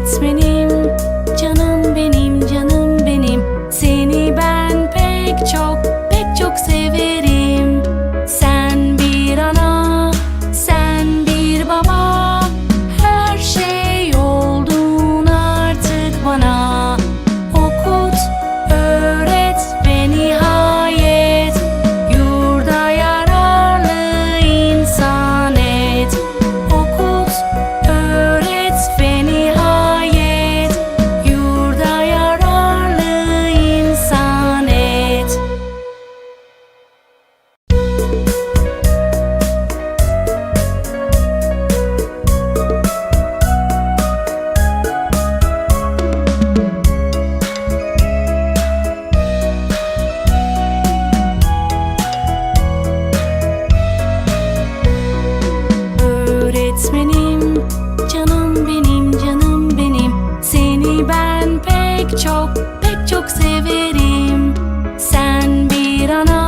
öğretmenim Canım benim canım benim. Seni ben pek çok pek çok severim. era na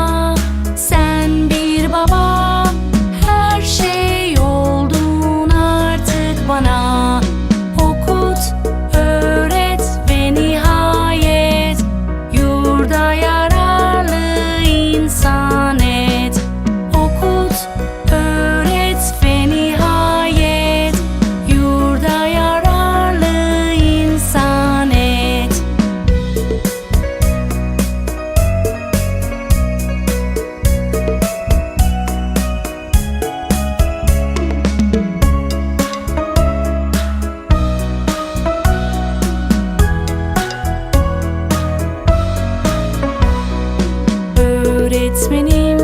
öğretmenim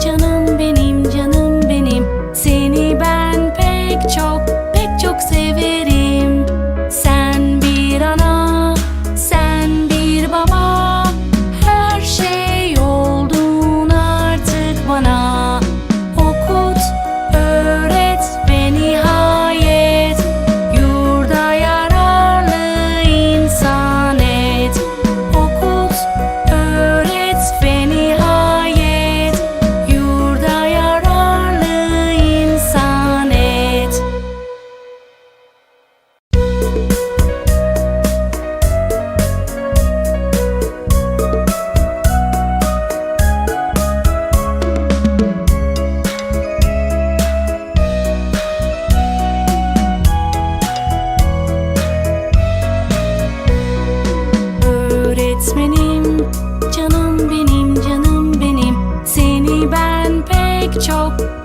canım. Öğretmenim